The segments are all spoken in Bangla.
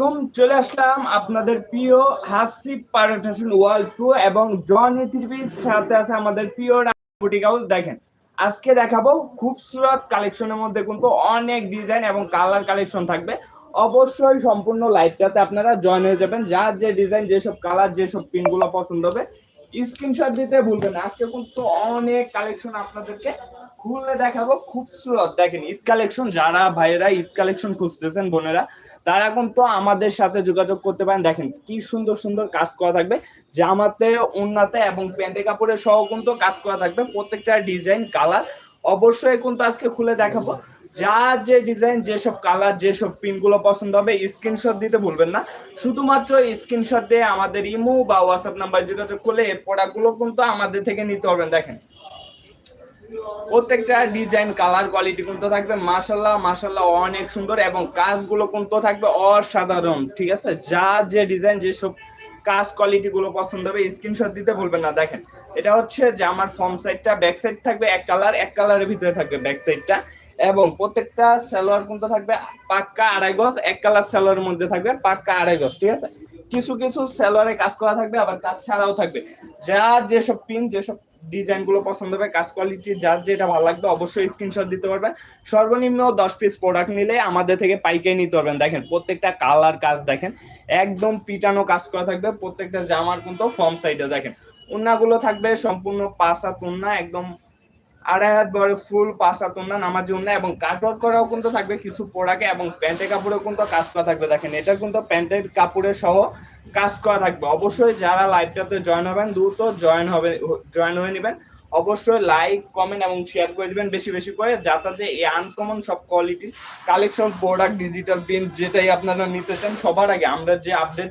আলাইকুম, চলে আসলাম আপনাদের প্রিয় হাসিব পারোটেশন ওয়ার্ল্ড টু এবং জন সাথে আছে আমাদের প্রিয় হাউস দেখেন। আজকে দেখাবো খুবসুরত কালেকশনের মধ্যে কিন্তু অনেক ডিজাইন এবং কালার কালেকশন থাকবে। অবশ্যই সম্পূর্ণ লাইভটাতে আপনারা জয়েন হয়ে যাবেন। যার যে ডিজাইন যেসব কালার যেসব পিনগুলো পছন্দ হবে স্ক্রিনশট দিতে ভুলবেন আজকে কিন্তু অনেক কালেকশন আপনাদেরকে খুলে দেখাবো খুবসুরত। দেখেন, ঈদ কালেকশন যারা ভাইয়েরা ঈদ কালেকশন খুঁজতেছেন, বোনেরা তারা কিন্তু আমাদের সাথে যোগাযোগ করতে পারেন। দেখেন কি সুন্দর সুন্দর কাজ করা থাকবে। জামাতে উন্নাতে এবং প্যান্টে কাপড়ে সহ কিন্তু কাজ করা থাকবে। প্রত্যেকটা ডিজাইন, কালার অবশ্যই কিন্তু আজকে খুলে দেখাবো। যা যে ডিজাইন, যেসব কালার, যেসব পিনগুলো পছন্দ হবে, স্ক্রিনশট দিতে ভুলবেন না। শুধুমাত্র স্ক্রিনশট দিয়ে আমাদের ইমো বা হোয়াটসঅ্যাপ নাম্বার যোগাযোগ করলে এই প্রোডাক্টগুলো কিন্তু আমাদের থেকে নিতে পারবেন। দেখেন প্রত্যেকটা ডিজাইন কালার কোয়ালিটি কিন্তু থাকবে। মাশাল্লাহ মাশাল্লাহ অনেক সুন্দর এবং কাজগুলো কিন্তু থাকবে অসাধারণ, ঠিক আছে? যা যে ডিজাইন যেসব কাজ কোয়ালিটি গুলো পছন্দ হবে স্ক্রিনশট দিতে বলবেন না। দেখেন, এটা হচ্ছে যে আমার ফর্ম সাইডটা ব্যাক সাইড থাকবে এক কালার এক কালারের ভিতরে থাকবে ব্যাক সাইডটা এবং প্রত্যেকটা সালোয়ার কিন্তু থাকবে পাক্কা আড়াই গজ, এক কালার সালোয়ারের মধ্যে থাকবে পাক্কা আড়াই গজ, ঠিক আছে? কিছু কিছু সালোয়ারে কাজ করা থাকবে, আবার কাজ ছাড়াও থাকবে। যা যেসব পিন যেসব ডিজাইনগুলো পছন্দ হবে, কাজ কোয়ালিটি যার যেটা ভালো লাগবে অবশ্যই স্ক্রিনশট দিতে পারবেন। সর্বনিম্ন দশ পিস প্রোডাক্ট নিলে আমাদের থেকে পাইকারি নিতে পারবেন। দেখেন, প্রত্যেকটা কালার কাজ দেখেন, একদম পিটানো কাজ করা থাকবে, প্রত্যেকটা জামার কিন্তু ফর্ম সাইডে দেখেন। উন্নাগুলো থাকবে সম্পূর্ণ পাঁচা তুন্না একদম আড়াই হাত বড় ফুল পাঁচা তুন্না নামাজি উন্না এবং কাটওয়ার্ক করাও কিন্তু থাকবে কিছু প্রোডাক্টে এবং প্যান্টের কাপড়েও কিন্তু কাজ করা থাকবে। দেখেন, এটা কিন্তু প্যান্টের কাপড়ের সহ কাজ করা থাকবে। অবশ্যই যারা লাইভটাতে জয়েন হবেন, দ্রুত জয়েন হবে জয়েন হয়ে নেবেন। অবশ্যই লাইক কমেন্ট এবং শেয়ার করে দেবেন বেশি বেশি করে, যাতে যে এই আনকমন সব quality collection product digital print যেটাই আপনারা নিতে চান, সবার আগে আমরা যে আপডেট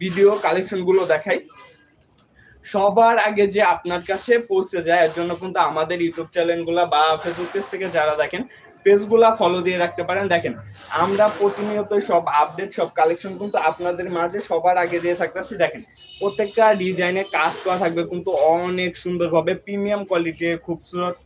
ভিডিও কালেকশনগুলো দেখাই সবার আগে যে আপনার কাছে পৌঁছে যায়, এর জন্য কিন্তু আমাদের ইউটিউব চ্যানেলগুলো বা ফেসবুক পেজ থেকে যারা দেখেন, পেজগুলা ফলো দিয়ে রাখতে পারেন। দেখেন, আমরা প্রতিনিয়তই সব আপডেট সব কালেকশন কিন্তু আপনাদের মাঝে সবার আগে দিয়ে থাকতেছি। দেখেন, প্রত্যেকটা ডিজাইনে কাজ করা থাকবে কিন্তু অনেক সুন্দরভাবে প্রিমিয়াম কোয়ালিটির খুবসুরত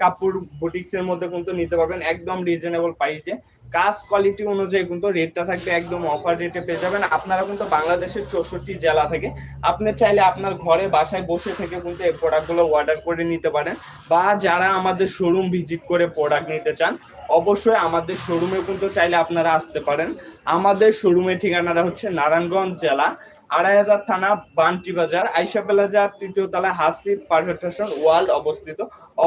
কাপড় বুটিক্স এর মধ্যে কিন্তু নিতে পারবেন। একদম রিজনেবল প্রাইসে কাজ কোয়ালিটি অনুযায়ী কিন্তু রেটটা থাকবে একদম অফার রেটে পেয়ে যাবেন। আপনারা কিন্তু বাংলাদেশের চৌষট্টি জেলা থেকে আপনি চাইলে আপনার ঘরে, বাসায় বসে থেকে কিন্তু এই প্রোডাক্টগুলো অর্ডার করে নিতে পারেন। বা যারা আমাদের শোরুম ভিজিট করে প্রোডাক্ট নিতে চান, অবশ্যই আমাদের শোরুমে কিন্তু চাইলে আপনারা আসতে পারেন। আমাদের শোরুমের ঠিকানাটা হচ্ছে নারায়ণগঞ্জ জেলা আড়াই হাজার থানা, বান্টি বাজার, আইসা প্লাজা, তৃতীয় তলা হাসিব পারফেক্ট ফ্যাশন ওয়ার্ল্ড অবস্থিত।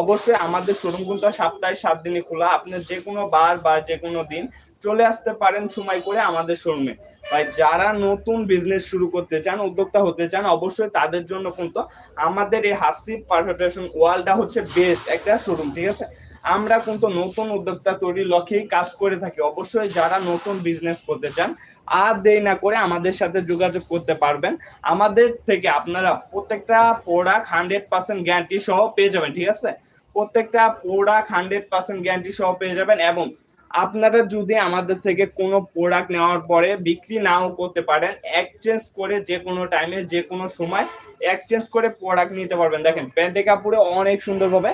অবশ্যই আমাদের শোরুম কিন্তু সপ্তাহে সাত দিনই খোলা। আপনি যে কোনো বার বা যে কোনো দিন চলে আসতে পারেন সময় করে আমাদের শোরুমে ভাই, যারা নতুন বিজনেস শুরু করতে চান, উদ্যোক্তা হতে চান, অবশ্যই তাদের জন্য কিন্তু আমাদের এই হাসিব পারফেক্ট ফ্যাশন ওয়ার্ল্ডটা হচ্ছে বেস্ট একটা শোরুম ঠিক আছে? আমরা কিন্তু নতুন উদ্যোক্তা তৈরির লক্ষ্যেই কাজ করে থাকি। অবশ্যই যারা নতুন বিজনেস করতে চান, আর দেরি না করে আমাদের সাথে যোগাযোগ করতে পারবেন। আমাদের থেকে আপনারা প্রত্যেকটা প্রোডাক্ট হান্ড্রেড পার্সেন্ট গ্যারান্টি সহ পেয়ে যাবেন, ঠিক আছে? প্রত্যেকটা প্রোডাক্ট হান্ড্রেড পার্সেন্ট গ্যারান্টি সহ পেয়ে যাবেন এবং আপনারা যদি আমাদের থেকে কোনো প্রোডাক্ট নেওয়ার পরে বিক্রি নাও করতে পারেন এক্সচেঞ্জ করে যে কোনো টাইমে যে কোনো সময় এক্সচেঞ্জ করে প্রোডাক্ট নিতে পারবেন। দেখেন, প্যান্টে কাপড়ে অনেক সুন্দরভাবে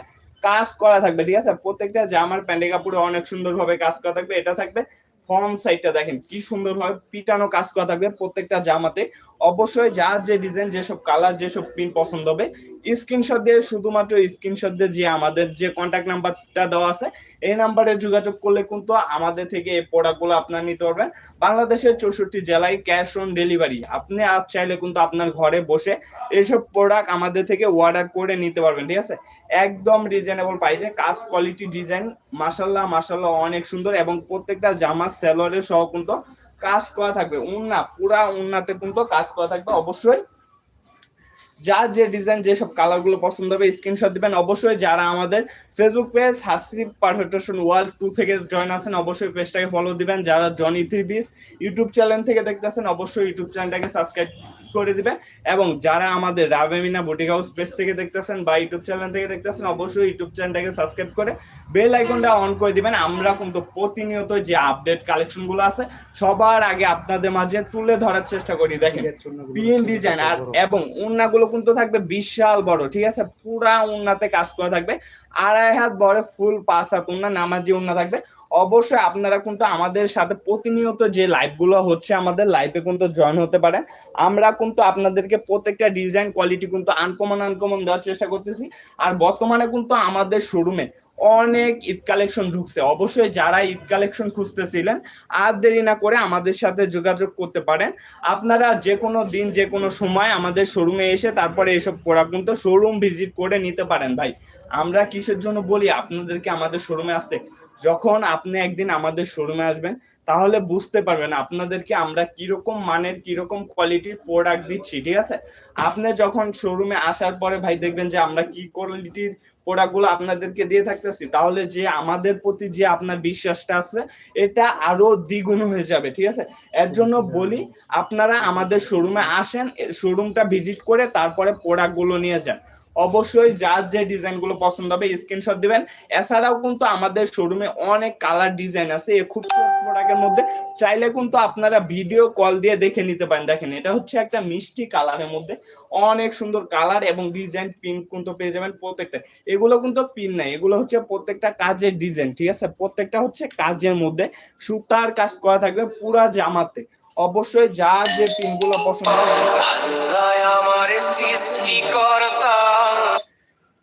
কাজ করা থাকবে, ঠিক আছে? প্রত্যেকটা জামার প্যান্ডে কাপড়ে অনেক সুন্দরভাবে কাজ করা থাকবে, এটা থাকবে ফর্ম সাইডটা দেখেন কি সুন্দরভাবে পিটানো কাজ করা থাকবে প্রত্যেকটা জামাতে। অবশ্যই যার যে ডিজাইন যেসব কালার যেসব প্রিন্ট পছন্দ হবে স্ক্রিনশট দিয়ে, শুধুমাত্র স্ক্রিনশট দিয়ে যে আমাদের যে কন্ট্যাক্ট নাম্বারটা দেওয়া আছে এই নাম্বারে যোগাযোগ করলে কিন্তু আমাদের থেকে এই প্রোডাক্টগুলো আপনার নিতে পারবেন। বাংলাদেশের চৌষট্টি জেলায় ক্যাশ অন ডেলিভারি আপনি আপ চাইলে কিন্তু আপনার ঘরে বসে এইসব প্রোডাক্ট আমাদের থেকে অর্ডার করে নিতে পারবেন, ঠিক আছে? একদম রিজনেবল প্রাইসে কাজ কোয়ালিটি ডিজাইন মাসাল্লাহ মাসাল্লাহ অনেক সুন্দর এবং প্রত্যেকটা জামা সেলরের সহ কিন্তু কাজ করা থাকবে। উন্না, পুরা উন্নাতে কিন্তু কাজ করা থাকবে অবশ্যই। যার যে ডিজাইন যেসব কালারগুলো পছন্দ হবে স্ক্রিনশট দিবেন। অবশ্যই যারা আমাদের Facebook page Hasi perfection world two থেকে জয়েন আছেন, অবশ্যই পেজটাকে ফলো দিবেন। যারা Johnny three piece YouTube channel থেকে দেখতেছেন, অবশ্যই ইউটিউব চ্যানেলটাকে সাবস্ক্রাইব করে দিবেন। এবং যারা আমাদের রাবেমিনা বুটিক হাউস পেজ থেকে দেখতেছেন বা ইউটিউব চ্যানেল থেকে দেখতেছেন অবশ্যই ইউটিউব চ্যানেলটাকে সাবস্ক্রাইব করে বেল আইকনটা অন করে দিবেন। আমরা কিন্তু প্রতিনিয়ত যে আপডেট কালেকশনগুলো আছে সবার আগে আপনাদের মাঝে তুলে ধরার চেষ্টা করি। দেখেন পিএন ডিজাইন আর এবং উন্নাগুলো কিন্তু থাকবে বিশাল বড় ঠিক আছে? পুরা উন্নাতে কাজ করা থাকবে। আড়াই হাত বড় ফুল পাঁচ হাত উন্না নামাজি উন্না থাকবে। অবশ্যই আপনারা কিন্তু আমাদের সাথে প্রতিনিয়ত যে লাইভগুলো হচ্ছে আমাদের লাইভে কিন্তু জয়েন হতে পারে আমরা কিন্তু আপনাদেরকে প্রত্যেকটা ডিজাইন কোয়ালিটি কিন্তু আনকমন আনকমন দেওয়ার চেষ্টা করতেছি। আর বর্তমানে কিন্তু আমাদের শোরুমে অনেক ঈদ কালেকশন ঢুকছে। অবশ্যই যারা ঈদ কালেকশন খুঁজতেছিলেন, আর দেরি না করে আমাদের সাথে যোগাযোগ করতে পারেন। আপনারা যে কোনো দিন যে কোনো সময় আমাদের শোরুমে এসে তারপরে এসব প্রোডাক্ট কিন্তু শোরুম ভিজিট করে নিতে পারেন ভাই। আমরা কিসের জন্য বলি? আপনাদেরকে আমাদের শোরুমে আসতে যখন আপনি একদিন আমাদের শোরুমে আসবেন, তাহলে বুঝতে পারবেন আপনাদেরকে আমরা কীরকম মানের, কীরকম কোয়ালিটির প্রোডাক্ট দিচ্ছি, ঠিক আছে? আপনি যখন শোরুমে আসার পরে ভাই দেখবেন যে আমরা কি কোয়ালিটির প্রোডাক্টগুলো আপনাদেরকে দিয়ে থাকতেছি, তাহলে যে আমাদের প্রতি যে আপনার বিশ্বাসটা আছে, এটা আরও দ্বিগুণ হয়ে যাবে, ঠিক আছে? এর জন্য বলি, আপনারা আমাদের শোরুমে আসেন শোরুমটা ভিজিট করে তারপরে প্রোডাক্টগুলো নিয়ে যান। অবশ্যই যার যে ডিজাইনগুলো পছন্দ হবে স্ক্রিনশট দিবেন। এছাড়াও কিন্তু আমাদের শোরুমে অনেক কালার ডিজাইন আছে খুব প্রোডাক্টের মধ্যে। চাইলে কিন্তু আপনারা ভিডিও কল দিয়ে দেখে নিতে পারেন। দেখেন, এটা হচ্ছে একটা মিষ্টি কালারের মধ্যে। অনেক সুন্দর কালার এবং ডিজাইন পিন কিন্তু পেয়ে যাবেন প্রত্যেকটা এগুলো কিন্তু পিন নাই, এগুলো হচ্ছে প্রত্যেকটা কাজের ডিজাইন ঠিক আছে? প্রত্যেকটা হচ্ছে কাজের মধ্যে। সুতার কাজ করা থাকবে পুরা জামাতে। অবশ্যই যার যে পিনগুলো পছন্দ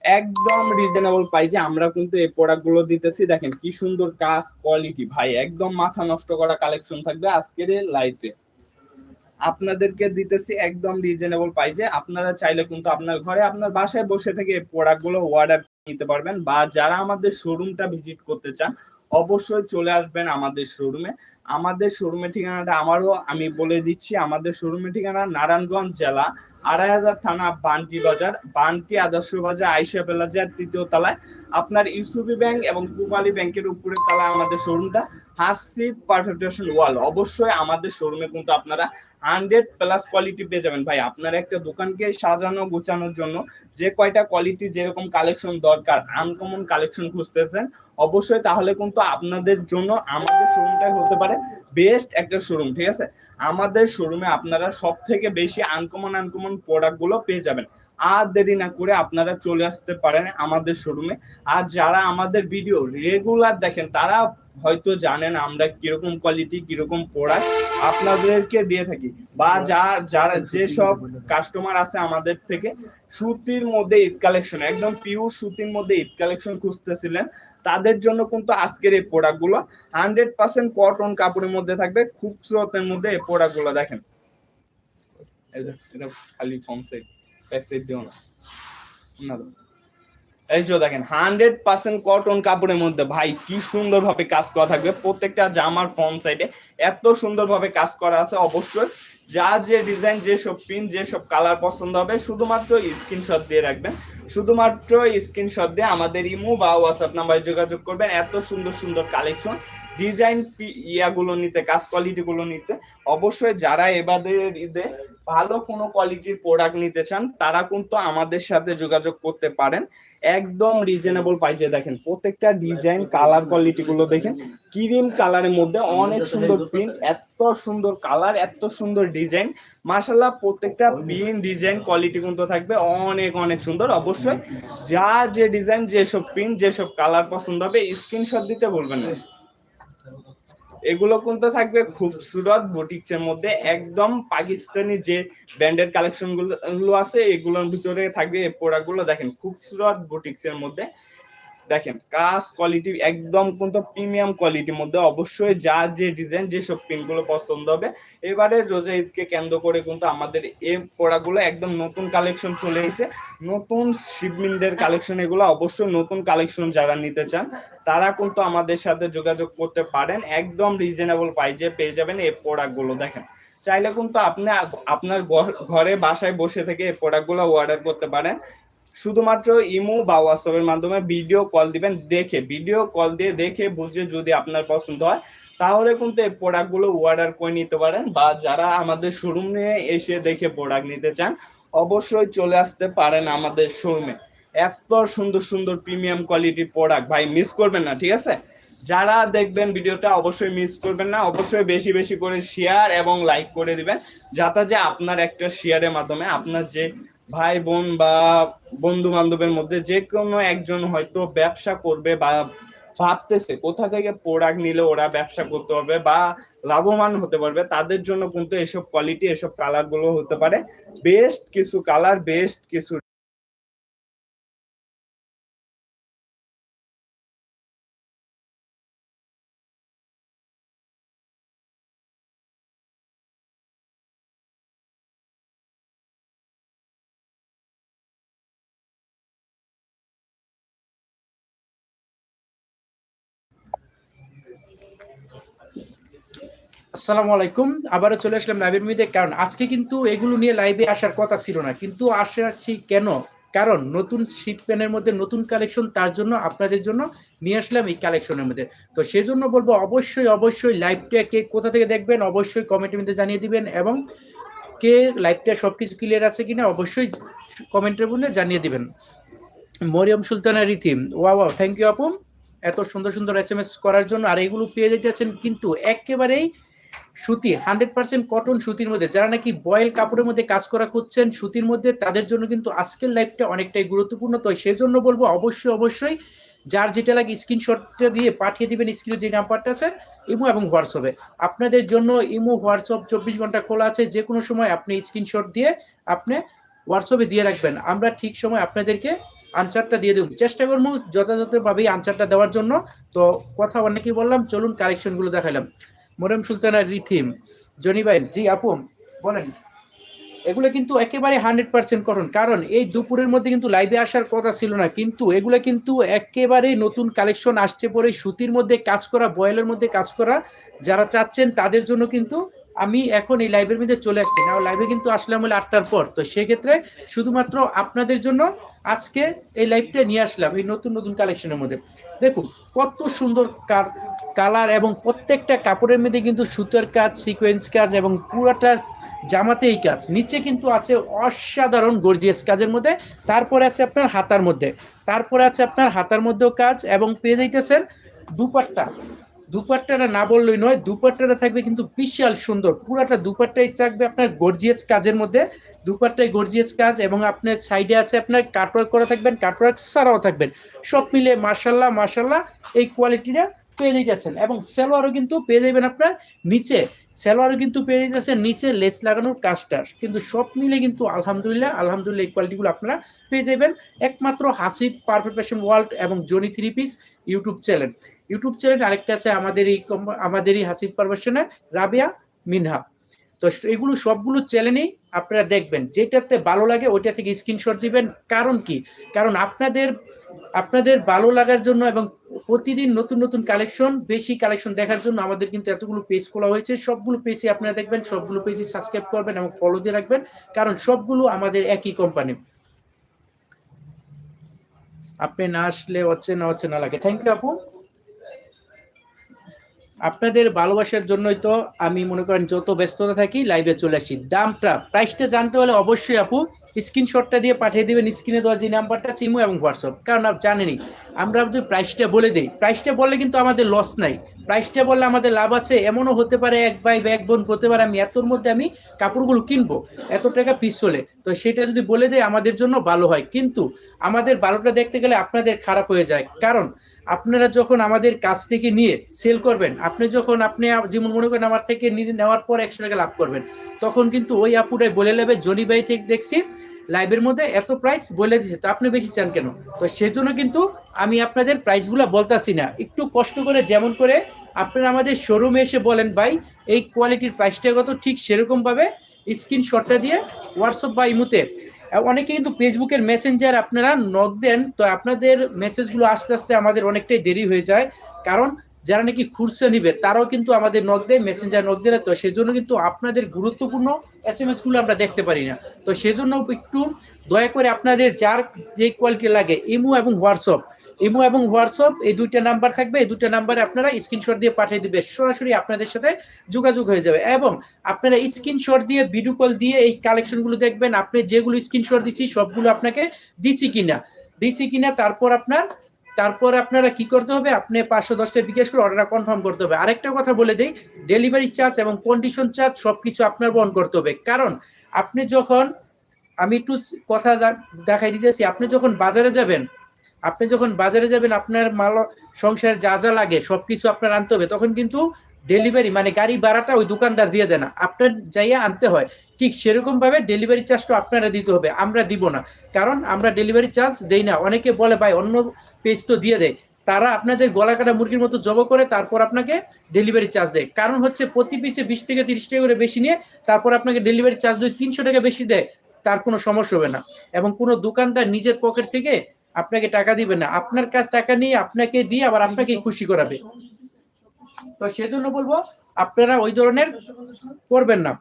একদম রিজনেবল প্রাইজে আমরা কিন্তু এই প্রোডাক্টগুলো দিতেছি। দেখেন কি সুন্দর কাজ কোয়ালিটি ভাই একদম মাথা নষ্ট করা কালেকশন থাকবে আজকের লাইফে আপনাদেরকে দিতেছি একদম রিজনেবল প্রাইজে আপনারা চাইলে কিন্তু আপনার ঘরে আপনার বাসায় বসে থেকে এই প্রোডাক্টগুলো অর্ডার নিতে পারবেন। বা যারা আমাদের শোরুমটা ভিজিট করতে চান অবশ্যই চলে আসবেন আমাদের শোরুমে আমাদের শোরুমের ঠিকানাটা আমারও আমি বলে দিচ্ছি। আমাদের শোরুমের ঠিকানা নারায়ণগঞ্জ জেলা আড়াই হাজার থানা বান্টি বাজার, বান্টি আদর্শ বাজার, আইসা প্লাজার তৃতীয় তলায়। আপনার ইউসুবি ব্যাংক এবং পুবালি ব্যাংকের উপরের তলায় আমাদের শোরুমটা হাসিফ পারফেকশন ওয়াল। অবশ্যই আমাদের শোরুমে কিন্তু আপনারা হান্ড্রেড প্লাস কোয়ালিটি পেয়ে যাবেন। ভাই, আপনারা একটা দোকানকে সাজানো, গোছানোর জন্য যে কয়টা কোয়ালিটি যেরকম কালেকশন দরকার আনকমন কালেকশন খুঁজতেছেন, অবশ্যই তাহলে কিন্তু আপনাদের জন্য আমাদের শোরুমটাই হতে পারে বেস্ট একটা শোরুম ঠিক আছে? আমাদের শোরুমে আপনারা সব থেকে বেশি আনকমন আনকমন প্রোডাক্টগুলো পেয়ে যাবেন। আর দেরি না করে আপনারা চলে আসতে পারেন আমাদের শোরুমে আর যারা আমাদের ভিডিও রেগুলার দেখেন, তারা হয়তো জানেন আমরা কীরকম কোয়ালিটি কীরকম প্রোডাক্ট আপনাদেরকে দিয়ে থাকি বা যা যারা যেসব কাস্টমার আছে আমাদের থেকে সুতির মধ্যে ঈদ কালেকশন একদম পিওর সুতির মধ্যে ঈদ কালেকশন খুঁজতেছিলেন তাদের জন্য কিন্তু আজকের এই প্রোডাক্টগুলো হান্ড্রেড পার্সেন্ট কটন কাপড়ের মধ্যে থাকবে খুবসুরতের মধ্যে এই প্রোডাক্টগুলো দেখেন। এটা খালি ফর্ম সাইড ব্যাক সাইড দিও না। এই যে দেখেন হান্ড্রেড পার্সেন্ট কটন কাপড়ের মধ্যে, ভাই, কি সুন্দর ভাবে কাজ করা থাকবে। প্রত্যেকটা জামার ফর্ম সাইডে এত সুন্দর ভাবে কাজ করা আছে, অবশ্যই। যা যে ডিজাইন যেসব পিন যেসব কালার পছন্দ হবে, শুধুমাত্র স্ক্রিনশট দিয়ে রাখবেন। শুধুমাত্র স্ক্রিনশট দিয়ে আমাদের ইমো বা হোয়াটসঅ্যাপ নাম্বারে যোগাযোগ করবেন। এত সুন্দর সুন্দর কালেকশন ডিজাইন ইয়াগুলো নিতে, কাজ কোয়ালিটি গুলো নিতে, অবশ্যই যারা এবারের ঈদে ভালো কোনো কোয়ালিটির প্রোডাক্ট নিতে চান, তারা কিন্তু আমাদের সাথে যোগাযোগ করতে পারেন। একদম রিজনেবল প্রাইসে দেখেন, প্রত্যেকটা ডিজাইন কালার কোয়ালিটি গুলো দেখেন। ক্রিম কালারের মধ্যে অনেক সুন্দর প্রিন্ট এত সুন্দর কালার এত সুন্দর ডিজাইন মাশাল্লাহ প্রত্যেকটা প্রিন্ট ডিজাইন কোয়ালিটি কিন্তু থাকবে, অনেক অনেক সুন্দর। অবশ্যই, যা যে ডিজাইন যেসব প্রিন্ট যেসব কালার পছন্দ হবে স্ক্রিনশট দিতে বলবেন না। এগুলো কিন্তু থাকবে খুবসুরত বুটিক্স এর মধ্যে। একদম পাকিস্তানি যে ব্র্যান্ডের কালেকশনগুলো আছে, এগুলোর ভিতরে থাকবে এই প্রোডাক্টগুলো। দেখেন, খুবসুরত বুটিক্স এর মধ্যে দেখেন, কাজ কোয়ালিটি একদম কিন্তু প্রিমিয়াম কোয়ালিটির মধ্যে অবশ্যই যা যে ডিজাইন যেসব পিনগুলো পছন্দ হবে। এবারে রোজা ঈদকে কেন্দ্র করে কিন্তু আমাদের এই প্রোডাক্টগুলো একদম নতুন কালেকশন চলে এসেছে। নতুন শিপমেন্টের কালেকশন এগুলো অবশ্যই নতুন কালেকশন যারা নিতে চান, তারা কিন্তু আমাদের সাথে যোগাযোগ করতে পারেন। একদম রিজনেবল প্রাইজে পেয়ে যাবেন এই প্রোডাক্টগুলো দেখেন, চাইলে কিন্তু আপনি আপনার ঘরে বাসায় বসে থেকে এই প্রোডাক্টগুলো অর্ডার করতে পারেন। শুধুমাত্র ইমো বা হোয়াটসঅ্যাপের মাধ্যমে ভিডিও কল দিবেন দেখে ভিডিও কল দিয়ে দেখে বুঝে যদি আপনার পছন্দ হয়, তাহলে কিন্তু এই প্রোডাক্টগুলো অর্ডার করে নিতে পারেন বা যারা আমাদের শোরুমে এসে দেখে প্রোডাক্ট নিতে চান, অবশ্যই চলে আসতে পারেন আমাদের শোরুমে এত সুন্দর সুন্দর প্রিমিয়াম কোয়ালিটির প্রোডাক্ট ভাই মিস করবেন না, ঠিক আছে? যারা দেখবেন ভিডিওটা অবশ্যই মিস করবেন না, অবশ্যই বেশি বেশি করে শেয়ার এবং লাইক করে দিবেন, যাতে যে আপনার একটা শেয়ারের মাধ্যমে আপনার যে ভাই, বোন বা বন্ধু বান্ধবের মধ্যে যে কোনো একজন হয়তো ব্যবসা করবে বা ভাবতেছে কোথা থেকে প্রোডাক্ট নিলে ওরা ব্যবসা করতে পারবে বা লাভবান হতে পারবে, তাদের জন্য কিন্তু এসব কোয়ালিটি এসব কালারগুলো হতে পারে। বেস্ট কিছু কালার বেস্ট কিছু আসসালামু আলাইকুম। আবারও চলে আসলাম লাইভের মধ্যে, কারণ আজকে কিন্তু এগুলো নিয়ে লাইভে আসার কথা ছিল না, কিন্তু আসে আসছি কেন? কারণ নতুন শিপমেন্টের মধ্যে নতুন কালেকশন তার জন্য আপনাদের জন্য নিয়ে আসলাম এই কালেকশনের মধ্যে। তো সেই জন্য বলব, অবশ্যই অবশ্যই লাইভটা কে কোথা থেকে দেখবেন, অবশ্যই কমেন্টের মধ্যে জানিয়ে দিবেন এবং কে লাইভটা সব কিছু ক্লিয়ার আছে কিনা অবশ্যই কমেন্টের মধ্যে জানিয়ে দিবেন। মরিয়ম সুলতানা রিথিম ওয়া ওয়া থ্যাংক ইউ আপু। এত সুন্দর সুন্দর এস এম এস করার জন্য আর এগুলো পেয়ে যেতেছেন কিন্তু একেবারেই সুতি হান্ড্রেড পার্সেন্ট কটন সুতির মধ্যে। যারা নাকি বয়েল কাপড়ের মধ্যে কাজ করা করছেন সুতির মধ্যে, তাদের জন্য কিন্তু আজকের লাইফটা অনেকটাই গুরুত্বপূর্ণ। তো সেজন্য বলব অবশ্যই অবশ্যই যার যেটা লাগে স্ক্রিনশটটা দিয়ে পাঠিয়ে দিবেন স্ক্রিনে যে নাম্বারটা আছে, ইমো এবং হোয়াটসঅ্যাপে। আপনাদের জন্য ইমো, হোয়াটসঅ্যাপ চব্বিশ ঘণ্টা খোলা আছে যে কোনো সময় আপনি স্ক্রিনশট দিয়ে আপনি হোয়াটসঅ্যাপে দিয়ে রাখবেন। আমরা ঠিক সময় আপনাদেরকে আনসারটা দিয়ে দেব। চেষ্টা করব যথাযথভাবেই আনসারটা দেওয়ার জন্য। তো কথা অনেকেই বললাম, চলুন কালেকশনগুলো দেখালাম। মোরম সুলতানা রিথিম জনি ভাই, জি আপু, বলেন। এগুলো কিন্তু একেবারে হান্ড্রেড পার্সেন্ট করুন। কারণ এই দুপুরের মধ্যে কিন্তু লাইভে আসার কথা ছিল না। কিন্তু এগুলো কিন্তু একেবারে নতুন কালেকশন আসছে পরে সুতির মধ্যে কাজ করা, বয়েলের মধ্যে কাজ করা, যারা চাচ্ছেন তাদের জন্য কিন্তু আমি এখন এই লাইভের মধ্যে চলে আসছি। না লাইভে কিন্তু আসলাম হলে আটটার পর। তো সেক্ষেত্রে শুধুমাত্র আপনাদের জন্য আজকে এই লাইভটা নিয়ে আসলাম, এই নতুন নতুন কালেকশনের মধ্যে। দেখুন, কত সুন্দর কার কালার এবং প্রত্যেকটা কাপড়ের মধ্যে কিন্তু সুতোর কাজ সিকোয়েন্স কাজ এবং পুরাটা জামাতেই কাজ। নিচে কিন্তু আছে অসাধারণ গর্জিয়াস কাজের মধ্যে, তারপরে আছে আপনার হাতার মধ্যে। তারপরে আছে আপনার হাতার মধ্যেও কাজ এবং পেয়ে যাইতেছেন দুপাট্টা। দুপাট্টাটা না বললেই নয়, দুপাট্টাটা থাকবে কিন্তু বিশাল সুন্দর। পুরাটা দুপাট্টাই থাকবে আপনার গর্জিয়াস কাজের মধ্যে। দুপাট্টায় গর্জিয়াস কাজ এবং আপনার সাইডে আছে আপনার কাটওয়ার্ক করা থাকবেন কাটওয়ার্ক ছাড়াও থাকবেন। সব মিলে মার্শাল্লাহ মার্শাল্লাহ এই কোয়ালিটিটা পেয়ে যাইতেছেন এবং সেলোয়ারও কিন্তু পেয়ে যাবেন আপনার নিচে। সেলোয়ারও কিন্তু পেয়ে যাইতেছেন নিচে লেস লাগানোর কাজটা। কিন্তু সব মিলে কিন্তু আলহামদুলিল্লাহ আলহামদুলিল্লাহ এই কোয়ালিটিগুলো আপনারা পেয়ে যাবেন একমাত্র হাসিব পারফেক্ট ফ্যাশন ওয়ার্ল্ড এবং Johnny three piece YouTube channel YouTube channel আরেকটা আছে আমাদের এই আমাদের এই হাসিব পারফেকশনের রাবিয়া মিনহা। তো এগুলো সবগুলো চ্যানেলেই আপনারা দেখবেন। যেটাতে ভালো লাগে ওইটা থেকে স্ক্রিনশট দিবেন। কারণ কি? কারণ আপনাদের আপনাদের ভালো লাগার জন্য এবং প্রতিদিন নতুন নতুন কালেকশন বেশি কালেকশন দেখার জন্য আমাদের কিন্তু এতগুলো পেজ খোলা হয়েছে। সবগুলো পেজে আপনারা দেখবেন, সবগুলো পেজে সাবস্ক্রাইব করবেন এবং ফলো দিয়ে রাখবেন, কারণ সবগুলো আমাদের একই কোম্পানি আপনি না আসলে হচ্ছে না হচ্ছে না লাগে। থ্যাংক ইউ আপু। আপনাদের ভালোবাসার জন্যই তো আমি মনে করেন, যত ব্যস্ততা থাকি লাইভে চলে আসি। দামটা প্রাইসটা জানতে হলে অবশ্যই আপু স্ক্রিনশটটা দিয়ে পাঠিয়ে দেবেন, স্ক্রিনে দেওয়া যে নাম্বারটা, চিমু এবং হোয়াটসঅ্যাপ। কারণ আপনি জানেনই, আমরা যদি প্রাইসটা বলে দিই, প্রাইসটা বললে কিন্তু আমাদের লস নাই। প্রাইসটা বললে আমাদের লাভ আছে, এমনও হতে পারে এক ভাই বা এক বোন, হতে পারে আমি এতর মধ্যে আমি কাপড়গুলো কিনবো, এত টাকা পিস হলে। তো সেটা যদি বলে দেয়, আমাদের জন্য ভালো হয়। কিন্তু আমাদের ভালোটা দেখতে গেলে আপনাদের খারাপ হয়ে যায়। কারণ আপনারা যখন আমাদের কাছ থেকে নিয়ে সেল করবেন, আপনি যখন আপনি যেমন মনে করেন আমার থেকে নেওয়ার পর একশো টাকা লাভ করবেন, তখন কিন্তু ওই আপুটাই বলে নেবে, জনি ভাই থেকে দেখছি লাইভের মধ্যে এত প্রাইস বলে দিছে, তো আপনি বেশি চান কেন? তো সেজন্য কিন্তু আমি আপনাদের প্রাইসগুলো বলতাছি না। একটু কষ্ট করে যেমন করে আপনারা আমাদের শোরুমে এসে বলেন, ভাই, এই কোয়ালিটির প্রাইসটা কত? ঠিক সেরকমভাবে স্ক্রিনশটটা দিয়ে হোয়াটসঅ্যাপ বা ইমুতে অনেকে কিন্তু ফেসবুকের মেসেঞ্জার আপনারা নক দেন, তো আপনাদের মেসেজগুলো আস্তে আস্তে আমাদের অনেকটাই দেরি হয়ে যায়। কারণ যারা নাকি খুরসে নিবে, তারাও কিন্তু আমাদের নক দেয় মেসেঞ্জার নক দিলে, তো সেই জন্য কিন্তু আপনাদের গুরুত্বপূর্ণ এস এম এসগুলো আমরা দেখতে পারি না। তো সেই জন্য একটু দয়া করে আপনাদের যার যে কোয়ালিটি লাগে, ইমো এবং হোয়াটসঅ্যাপ, ইমো এবং হোয়াটসঅ্যাপ, এই দুইটা নাম্বার থাকবে, এই দুইটা নাম্বারে আপনারা স্ক্রিনশট দিয়ে পাঠিয়ে দিবে, সরাসরি আপনাদের সাথে যোগাযোগ হয়ে যাবে। এবং আপনারা স্ক্রিনশট দিয়ে ভিডিও কল দিয়ে এই কালেকশনগুলো দেখবেন, আপনি যেগুলো স্ক্রিনশট দিচ্ছি সবগুলো আপনাকে দিছি কিনা দিছি কিনা, তারপর আপনার তারপর আপনারা কি করতে হবে? আপনি পাঁচশো দশটা বিকাশ করে অর্ডারটা কনফার্ম করতে হবে। আরেকটা কথা বলে দিই ডেলিভারি চার্জ এবং কন্ডিশন চার্জ সব কিছু আপনার বহন করতে হবে। কারণ আপনি যখন, আমি একটু কথা দেখাই দিতেছি, আপনি যখন বাজারে যাবেন, আপনি যখন বাজারে যাবেন, আপনার মাল, সংসারে যা যা লাগে সব কিছু আপনার আনতে হবে, তখন কিন্তু ডেলিভারি মানে গাড়ি ভাড়াটা ওই দোকানদার দিয়ে দেয় না। আপনার যাইয়া আনতে হয়, ঠিক সেরকম ভাবে ডেলিভারি চার্জটা আপনারা দিতে হবে, আমরা দিব না। কারণ আমরা ডেলিভারি চার্জ দেই না। অনেকে বলে, ভাই, অন্য পেজ তো দিয়ে দেয়। তারা আপনাদের গলা কাটা মুরগির মতো জব করে, তারপর আপনাকে ডেলিভারি চার্জ দেয়। কারণ হচ্ছে প্রতি পিসে বিশ থেকে তিরিশ টাকা করে বেশি নিয়ে, তারপর আপনাকে ডেলিভারি চার্জ যদি তিনশো টাকা বেশি দেয়, তার কোনো সমস্যা হবে না। এবং কোনো দোকানদার নিজের পকেট থেকে আপনাকে টাকা দিবে না। আপনার কাছ টাকা নিয়ে আপনাকে দিয়ে আবার আপনাকে খুশি করাবে। তো সেজন্য বলব, আপনারা ওই ধরনের করবেন না।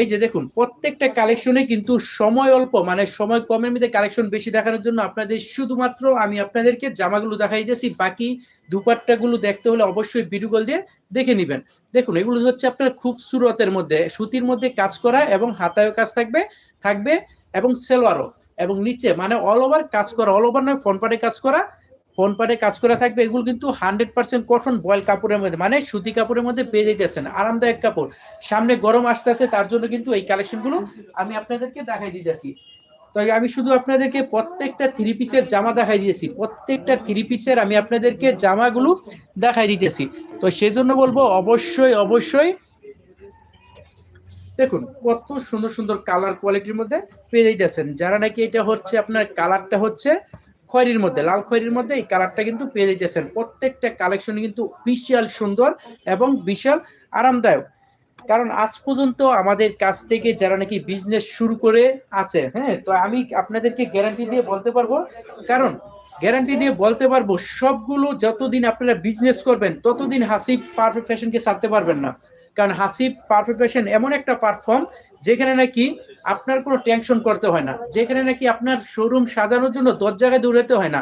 এই যে দেখুন, প্রত্যেকটা কালেকশনে কিন্তু সময় অল্প মানে সময় কমের মধ্যে কালেকশন বেশি দেখানোর জন্য আপনাদের শুধুমাত্র আমি আপনাদেরকে জামাগুলো দেখাই দিয়েছি, বাকি দুপাট্টাগুলো দেখতে হলে অবশ্যই কল দিয়ে দেখে নেবেন। দেখুন, এগুলো হচ্ছে আপনার খুব সুরতের মধ্যে, সুতির মধ্যে কাজ করা এবং হাতায়ও কাজ থাকবে থাকবে এবং সেলোয়ারও এবং নিচে মানে অল ওভার কাজ করা অল ওভার নয় ফ্রন্ট পার্টে কাজ করা ফ্রন্ট পার্টে কাজ করা থাকবে, এগুলো কিন্তু হান্ড্রেড পার্সেন্ট কটন বয়েল কাপড়ের মধ্যে মানে সুতি কাপড়ের মধ্যে পেয়ে যেতেছেন আরামদায়ক কাপড়। সামনে গরম আসতেছে, তার জন্য কিন্তু এই কালেকশনগুলো আমি আপনাদেরকে দেখাই দিতেছি। তো আমি শুধু আপনাদেরকে প্রত্যেকটা থ্রি পিসের জামা দেখাই দিয়েছি। প্রত্যেকটা থ্রি পিসের আমি আপনাদেরকে জামাগুলো দেখাই দিতেছি। তো সেই জন্য বলব, অবশ্যই অবশ্যই দেখুন, কত সুন্দর সুন্দর কালার কোয়ালিটির মধ্যে পেয়ে যাইতেছেন। যারা নাকি এটা হচ্ছে, আপনার কালারটা হচ্ছে খয়েরির মধ্যে, লাল খয়েরির মধ্যে এই কালারটা কিন্তু পেয়ে যাইতেছেন। প্রত্যেকটা কালেকশন কিন্তু বিশাল সুন্দর এবং বিশাল আরামদায়ক। কারণ আজ পর্যন্ত আমাদের কাছ থেকে যারা নাকি বিজনেস শুরু করে আছে হ্যাঁ তো আমি আপনাদেরকে গ্যারান্টি দিয়ে বলতে পারব, কারণ গ্যারান্টি দিয়ে বলতে পারব, সবগুলো যতদিন আপনারা বিজনেস করবেন, ততদিন হাসিব পারফেক্ট ফ্যাশনকে ছাড়তে পারবেন না। কারণ হাসিব পারফেক্ট ফ্যাশন এমন একটা প্ল্যাটফর্ম যেখানে নাকি আপনার কোনো টেনশন করতে হয় না। যেখানে নাকি আপনার শোরুম সাজানোর জন্য দশ জায়গায় দৌড়াতে হয় না।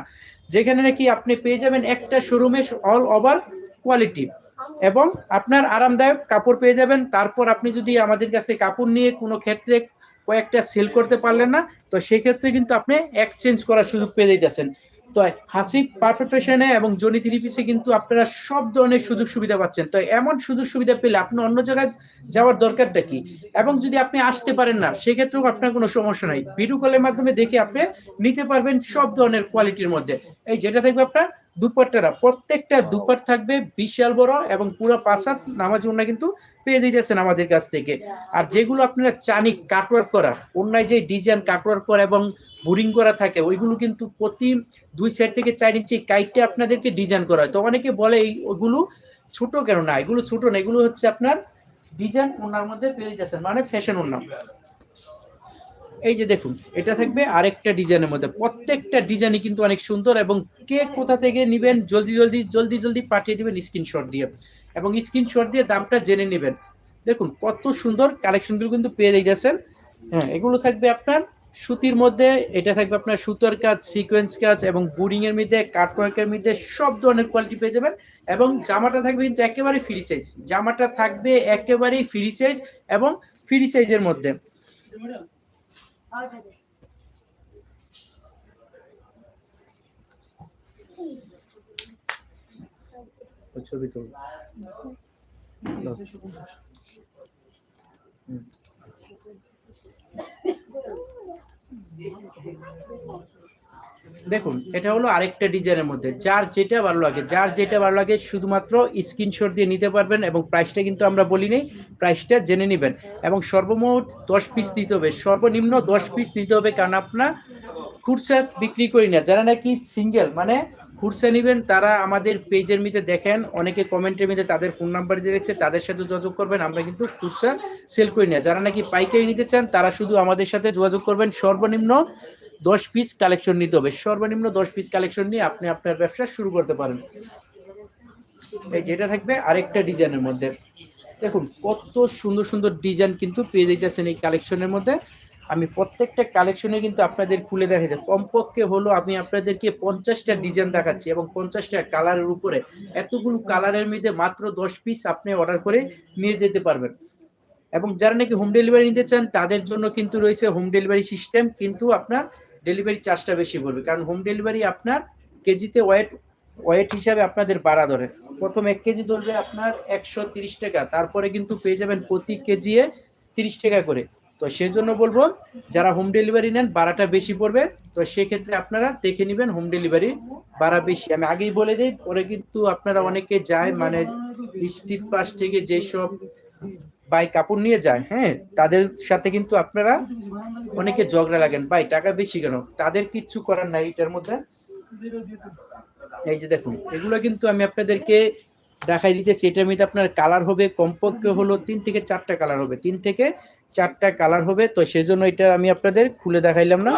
যেখানে নাকি আপনি পেয়ে যাবেন একটা শোরুমে অল ওভার কোয়ালিটি এবং আপনার আরামদায়ক কাপড় পেয়ে যাবেন। তারপর আপনি যদি আমাদের কাছে কাপড় নিয়ে কোনো ক্ষেত্রে কয়েকটা সেল করতে পারলেন না, তো সেক্ষেত্রে কিন্তু আপনি এক্সচেঞ্জ করার সুযোগ পেয়ে যাইতেছেন। তো হাসিব পারফেক্ট ফ্যাশনে এবং জনি থ্রি পিসে কিন্তু আপনারা সব ধরনের সুযোগ সুবিধা পাচ্ছেন। তো এমন সুযোগ সুবিধা পেলে আপনি অন্য জায়গায় যাওয়ার দরকারটা কি? এবং যদি আপনি আসতে পারেন না, সেক্ষেত্রেও আপনার কোনো সমস্যা নাই। ভিডিও কলের মাধ্যমে দেখে আপনি নিতে পারবেন সব ধরনের কোয়ালিটির মধ্যে। এই যেটা থাকবে আপনার দুপাট্টারা প্রত্যেকটা দুপাট থাকবে বিশাল বড় এবং পুরো পাঁচাত নামাজ ওনা কিন্তু পেয়ে দিতেছেন আমাদের কাছ থেকে। আর যেগুলো আপনারা চানি কাটওয়ার্ক করা অন্যায় যে ডিজাইন কাটওয়ার্ক করা এবং বোরিং করা থাকে, ওইগুলো কিন্তু প্রতি দুই সাইড থেকে চার ইঞ্চি কাইটে আপনাদেরকে ডিজাইন করা হয়। তো অনেকে বলে এই, ওগুলো ছোট কেন না? এগুলো ছোট না, এগুলো হচ্ছে আপনার ডিজাইন ওনার মধ্যে পেয়ে যাচ্ছেন মানে ফ্যাশন ওনার। এই যে দেখুন, এটা থাকবে আরেকটা ডিজাইনের মধ্যে। প্রত্যেকটা ডিজাইনই কিন্তু অনেক সুন্দর এবং কে কোথা থেকে নেবেন, জলদি জলদি জলদি জলদি পাঠিয়ে দিবেন স্ক্রিনশট দিয়ে। এবং স্ক্রিনশট দিয়ে দামটা জেনে নেবেন। দেখুন কত সুন্দর কালেকশনগুলো কিন্তু পেয়ে যাইতেছেন হ্যাঁ এগুলো থাকবে আপনার সুতির মধ্যে এটা থাকবে আপনার সুতোর কাজ সিকোয়েন্স কাজ এবং বোর্ডিং এর মধ্যে কাটওয়ার্কের মধ্যে সব ধরনের কোয়ালিটি পেয়ে যাবেন এবং জামাটা থাকবে কিন্তু একেবারে ফ্রি সাইজ জামাটা থাকবে একেবারেই ফ্রি সাইজ এবং ফ্রি সাইজের মধ্যে। ছবি তুলব হুম। দেখুন, এটা হলো আরেকটা ডিজাইনের মধ্যে। যার যেটা ভালো লাগে, যার যেটা ভালো লাগে, শুধুমাত্র স্ক্রিনশট দিয়ে নিতে পারবেন এবং প্রাইসটা কিন্তু আমরা বলি নেই প্রাইসটা জেনে নেবেন। এবং সর্বমোট দশ পিস দিতে হবে, সর্বনিম্ন দশ পিস দিতে হবে, কারণ আপনার কুর্সা বিক্রি করি না, যারা নাকি সিঙ্গেল মানে খুরসা নেবেন, তারা আমাদের পেজের মধ্যে দেখেন, অনেকে কমেন্টের মধ্যে তাদের ফোন নাম্বার দিয়ে রেখেছে তাদের সাথে যোগাযোগ করবেন, আমরা কিন্তু খুরসা সেল করি না। যারা নাকি পাইকারি নিতে চান, তারা শুধু আমাদের সাথে যোগাযোগ করবেন, সর্বনিম্ন দশ পিস কালেকশন নিতে হবে। সর্বনিম্ন দশ পিস কালেকশন নিয়ে আপনি আপনার ব্যবসা শুরু করতে পারেন। এই যেটা থাকবে আরেকটা ডিজাইনের মধ্যে। দেখুন, কত সুন্দর সুন্দর ডিজাইন কিন্তু পেয়ে যাইতেছেন এই কালেকশনের মধ্যে। আমি প্রত্যেকটা কালেকশনে কিন্তু আপনাদের খুলে দেব। কমপক্ষে হলো আমি আপনাদেরকে পঞ্চাশটা ডিজাইন দেখাচ্ছি এবং পঞ্চাশটা কালারের উপরে এতগুলো কালারের মধ্যে মাত্র দশ পিস আপনি অর্ডার করে নিয়ে যেতে পারবেন। এবং যারা নাকি হোম ডেলিভারি নিতে চান, তাদের জন্য কিন্তু রয়েছে হোম ডেলিভারি সিস্টেম কিন্তু আপনার ডেলিভারি চার্জটা বেশি পড়বে। কারণ হোম ডেলিভারি আপনার কেজিতে ওয়েট ওয়েট হিসাবে আপনাদের বাড়া ধরে। প্রথম এক কেজি ধরবে আপনার একশো টাকা, তারপরে কিন্তু পেয়ে যাবেন প্রতি কেজি তিরিশ টাকা করে। তো সেই জন্য বলব, যারা হোম ডেলিভারি নেন, ভাড়াটা বেশি পড়বে। তো সেক্ষেত্রে আপনারা দেখে নেবেন হোম ডেলিভারি ভাড়া বেশি। আমি আগেই বলে দিই পরে কিন্তু আপনারা অনেকে যায় মানে স্ট্রিট পাশ থেকে যেসব বাই কাপড় নিয়ে যায় হ্যাঁ তাদের সাথে কিন্তু আপনারা অনেকে ঝগড়া লাগেন, ভাই, টাকা বেশি কেন? তাদের কিচ্ছু করার নাই এটার মধ্যে। এই যে দেখুন, এগুলো কিন্তু আমি আপনাদেরকে দেখাই দিতেছি। এটার মধ্যে আপনার কালার হবে, কমপক্ষে হলো তিন থেকে চারটা কালার হবে। তিন থেকে চারটা কালার হবে, তো সেই জন্য এটা আমি আপনাদের খুলে দেখাইলাম না।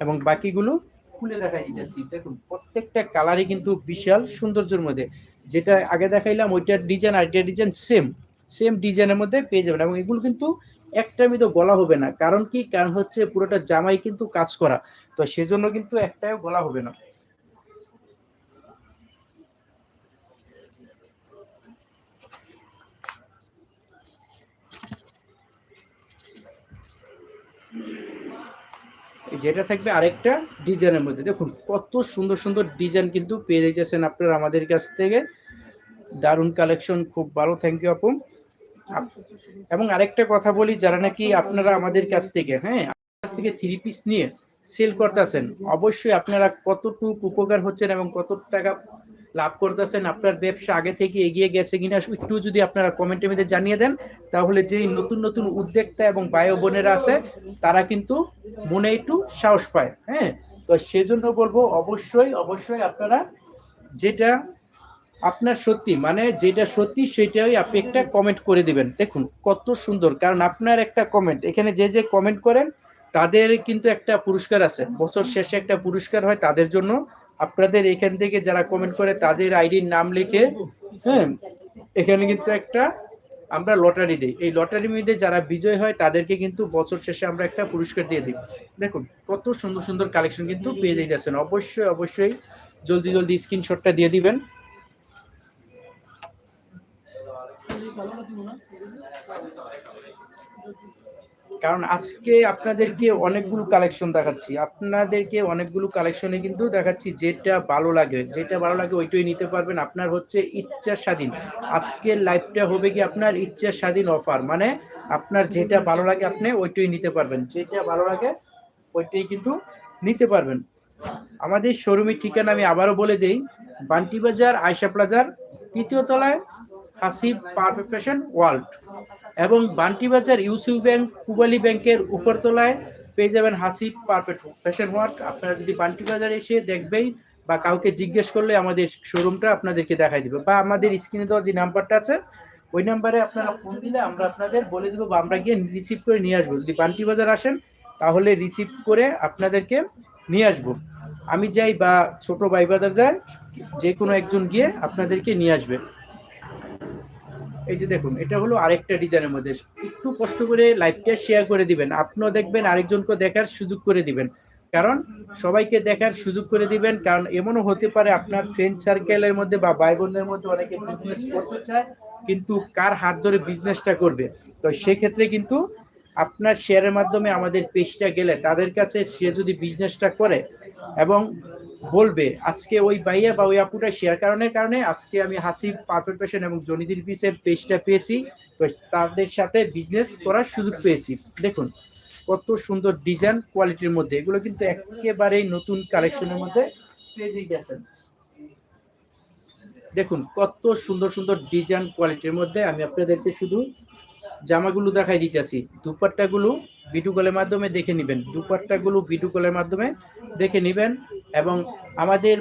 এবং বাকিগুলো খুলে দেখাই দিতেছি। দেখুন, প্রত্যেকটা কালারই কিন্তু বিশাল সৌন্দর্যের মধ্যে। যেটা আগে দেখাইলাম, ওইটার ডিজাইন আর ডিজাইন সেম সেম ডিজাইনের মধ্যে পেয়ে যাবেন। এবং এগুলো কিন্তু একটা তো গলা হবে না। কারণ কি? কারণ হচ্ছে পুরোটা জামাই কিন্তু কাজ করা। তো সেজন্য কিন্তু একটাও গলা হবে না। যেটা থাকবে আরেকটা ডিজাইনের মধ্যে। দেখুন, কত সুন্দর সুন্দর ডিজাইন কিন্তু পেয়ে যাচ্ছেন আপনারা আমাদের কাছ থেকে। দারুণ কালেকশন, খুব ভালো থ্যাংক ইউ আপু। এবং আরেকটা কথা বলি, যারা নাকি আপনারা আমাদের কাছ থেকে হ্যাঁ কাছ থেকে থ্রি পিস নিয়ে সেল করতেছেন, অবশ্যই আপনারা কতটুকু উপকার হচ্ছেন এবং কত টাকা লাভ করতেছেন, আপনার ব্যবসা আগে থেকে এগিয়ে গেছে কিনা একটু যদি আপনারা কমেন্টের মধ্যে জানিয়ে দেন, তাহলে যেই নতুন নতুন উদ্যোক্তা এবং বায়ু বোনেরা আছে, তারা কিন্তু মনে একটু সাহস পায় হ্যাঁ? তো সেজন্য বলব, অবশ্যই অবশ্যই আপনারা যেটা আপনার সত্যি মানে যেটা সত্যি সেটাই আপনি একটা কমেন্ট করে দিবেন। দেখুন, কত সুন্দর, কারণ আপনার একটা কমেন্ট এখানে যে যে কমেন্ট করেন, তাদের কিন্তু একটা পুরস্কার আছে। বছর শেষে একটা পুরস্কার হয় তাদের জন্য। আপনাদের এখান থেকে যারা কমেন্ট করে তাদের আইডির নাম লিখে হ্যাঁ এখানে কিন্তু একটা আমরা লটারি দিই। এই লটারির মধ্যে যারা বিজয় হয় তাদেরকে কিন্তু বছর শেষে আমরা একটা পুরস্কার দিয়ে দিই। দেখুন, কত সুন্দর সুন্দর কালেকশন কিন্তু পেয়ে যাচ্ছেন অবশ্যই অবশ্যই জলদি জলদি স্ক্রিনশটটা দিয়ে দিবেন। কারণ আজকে আপনাদেরকে অনেকগুলো কালেকশন দেখাচ্ছি। আপনাদেরকে অনেকগুলো কালেকশনে কিন্তু দেখাচ্ছি যেটা ভালো লাগে। যেটা ভালো লাগে ওইটাই নিতে পারবেন। আপনার হচ্ছে ইচ্ছা স্বাধীন। আজকের লাইভটা হবে কি আপনার ইচ্ছা স্বাধীন অফার মানে আপনার যেটা ভালো লাগে আপনি ওইটাই নিতে পারবেন। যেটা ভালো লাগে ওইটাই কিন্তু নিতে পারবেন। আমাদের শোরুমের ঠিকানা আমি আবারও বলে দেই। বান্টি বাজার আয়সা প্লাজার তৃতীয় তলায় হাসিব পারফেক্ট ফ্যাশন ওয়ার্ল্ড এবং বান্টি বাজার ইউসিউ ব্যাংক পুবালি ব্যাংকের উপরতলায় পেয়ে যাবেন হাসিব পারফেক্ট ফ্যাশন ওয়ার্ল্ড আপনারা যদি বান্টি বাজার এসে দেখবেই বা কাউকে জিজ্ঞেস করলে আমাদের শোরুমটা আপনাদেরকে দেখাই দিবে। বা আমাদের স্ক্রিনে দেওয়া যে নাম্বারটা আছে, ওই নাম্বারে আপনারা ফোন দিলে আমরা আপনাদের বলে দেবো বা আমরা গিয়ে রিসিভ করে নিয়ে আসব। যদি বান্টি বাজার আসেন, তাহলে রিসিভ করে আপনাদেরকে নিয়ে আসব। আমি যাই বা ছোট ভাই বাজার যায় যে কোনো একজন গিয়ে আপনাদেরকে নিয়ে আসবে। এই যে দেখুন, এটা হলো আরেকটা ডিজাইনের মধ্যে। একটু কষ্ট করে লাইভটা শেয়ার করে দিবেন। আপনিও দেখবেন আরেকজনকে দেখার সুযোগ করে দিবেন। কারণ সবাইকে দেখার সুযোগ করে দিবেন। কারণ এমনও হতে পারে আপনার ফ্রেন্ড সার্কেলের মধ্যে বা ভাই বোনদের মধ্যে অনেকে বিজনেস করতে চায়, কিন্তু কার হাত ধরে বিজনেসটা করবে? তো সেক্ষেত্রে কিন্তু আপনার শেয়ারের মাধ্যমে আমাদের পেজটা গেলে তাদের কাছে সে যদি বিজনেসটা করে এবং বলবে, আজকে ওই ভাইয়া বা ওই আপুটা শেয়ার কারণের কারণে আজকে আমি হাসিব পারফেক্ট ফ্যাশন এবং জনিদির পিসের পেজটা পেয়েছি। তো তাদের সাথে বিজনেস করার সুযোগ পেয়েছি। দেখুন, কত সুন্দর ডিজাইন কোয়ালিটির মধ্যে, এগুলো কিন্তু একেবারেই নতুন কালেকশনের মধ্যে পেয়ে গেছেন দেখুন, কত সুন্দর সুন্দর ডিজাইন কোয়ালিটির মধ্যে আমি আপনাদেরকে শুধু জামাগুলো দেখাই দিতেছি, দুপাট্টাগুলো ভিডিও কলের মাধ্যমে দেখে নেবেন। দুপাট্টাগুলো ভিডিও কলের মাধ্যমে দেখে নেবেন এবং আমাদের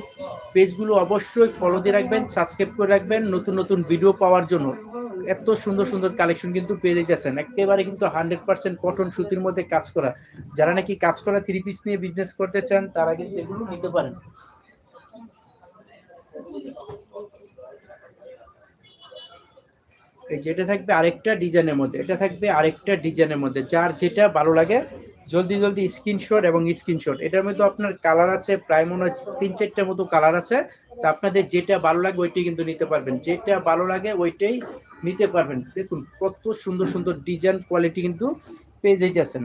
পেজগুলো অবশ্যই ফলো দিয়ে রাখবেন সাবস্ক্রাইব করে রাখবেন নতুন নতুন ভিডিও পাওয়ার জন্য। এত সুন্দর সুন্দর কালেকশন কিন্তু পেয়ে যেতেছেন একেবারে কিন্তু হান্ড্রেড পার্সেন্ট কটন সুতির মধ্যে কাজ করা। যারা নাকি কাজ করা থ্রি পিস নিয়ে বিজনেস করতে চান, তারা কিন্তু এগুলো নিতে পারেন। এই যেটা থাকবে আরেকটা ডিজাইনের মধ্যে, এটা থাকবে আরেকটা ডিজাইনের মধ্যে, যার যেটা ভালো লাগে, জলদি জলদি স্ক্রিনশট এবং স্ক্রিনশট এটার মধ্যে আপনার কালার আছে, প্রায় মনে হয় তিন চারটার মতো কালার আছে। তা আপনাদের যেটা ভালো লাগে, ওইটাই কিন্তু নিতে পারবেন। যেটা ভালো লাগে, ওইটাই নিতে পারবেন। দেখুন, কত সুন্দর সুন্দর ডিজাইন কোয়ালিটি কিন্তু পেয়ে যাইতেছেন।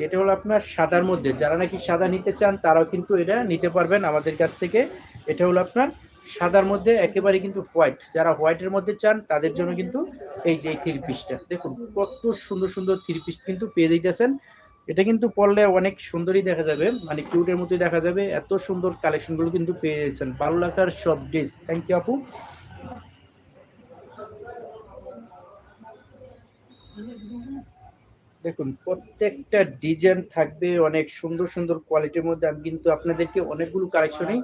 যেটা হলো আপনার সাদার মধ্যে, যারা নাকি সাদা নিতে চান, তারাও কিন্তু এটা নিতে পারবেন আমাদের কাছ থেকে। এটা হলো আপনার সাদার মধ্যে একেবারে কিন্তু হোয়াইট। যারা হোয়াইটের মধ্যে চান, তাদের জন্য কিন্তু এই যে থ্রি পিসটা, দেখুন কত সুন্দর সুন্দর থ্রি পিস কিন্তু পেয়ে দিতেছেন এটা কিন্তু পড়লে অনেক সুন্দরই দেখা যাবে মানে কিউটের মতোই দেখা যাবে। এত সুন্দর কালেকশনগুলো কিন্তু পেয়ে যাচ্ছেন। ভালো লাগার সব ডিস থ্যাংক ইউ আপু। দেখুন, প্রত্যেকটা ডিজাইন থাকবে, অনেক সুন্দর সুন্দর কোয়ালিটির মধ্যে। আমি কিন্তু আপনাদেরকে অনেকগুলো কালেকশনই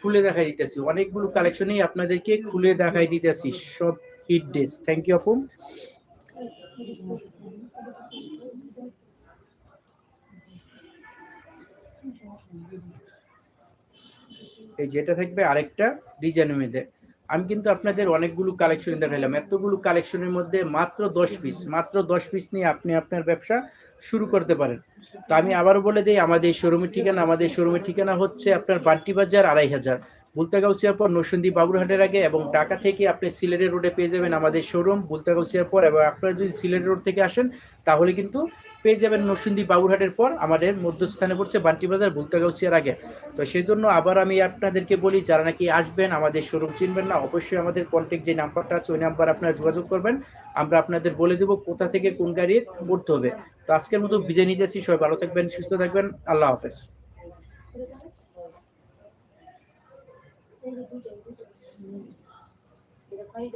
খুলে দেখাই দিতেছি। অনেকগুলো কালেকশনই আপনাদেরকে খুলে দেখাই দিতেছি। সব হিট ড্রেস থ্যাংক ইউ আপু। এই যেটা থাকবে আরেকটা ডিজাইনের মধ্যে। আমি কিন্তু আপনাদের অনেকগুলো কালেকশন দেখাইলাম। এতগুলো কালেকশনের মধ্যে মাত্র দশ পিস মাত্র দশ পিস নিয়ে আপনি আপনার ব্যবসা শুরু করতে পারেন। তো আমি আবারও বলে দিই, আমাদের শোরুমের ঠিকানা, আমাদের শোরুমের ঠিকানা হচ্ছে আপনার বান্টি বাজার আড়াই হাজার। বুলতাগাউসিয়ার পর নরসিংদী বাবুরহাটের আগে এবং ঢাকা থেকে আপনি সিলেটের রোডে পেয়ে যাবেন আমাদের শোরুম বুলতাগাউসিয়ার পর এবং আপনারা যদি সিলেট রোড থেকে আসেন, তাহলে কিন্তু পেয়ে যাবেন নরসিংদী বাবুরহাটের পর। আমাদের মধ্যস্থানে পড়ছে বান্টি বান্টিবাজার বুলতাগাউসিয়ার আগে। তো সেই জন্য আবার আমি আপনাদেরকে বলি, যারা নাকি আসবেন, আমাদের শোরুম চিনবেন না, অবশ্যই আমাদের কন্ট্যাক্ট যে নাম্বারটা আছে, ওই নাম্বার আপনারা যোগাযোগ করবেন। আমরা আপনাদের বলে দেবো কোথা থেকে কোন গাড়ি পড়তে হবে। তো আজকের মতো বিদায় নিতেছি সবাই ভালো থাকবেন, সুস্থ থাকবেন, আল্লাহ হাফেজ। এরকমই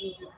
being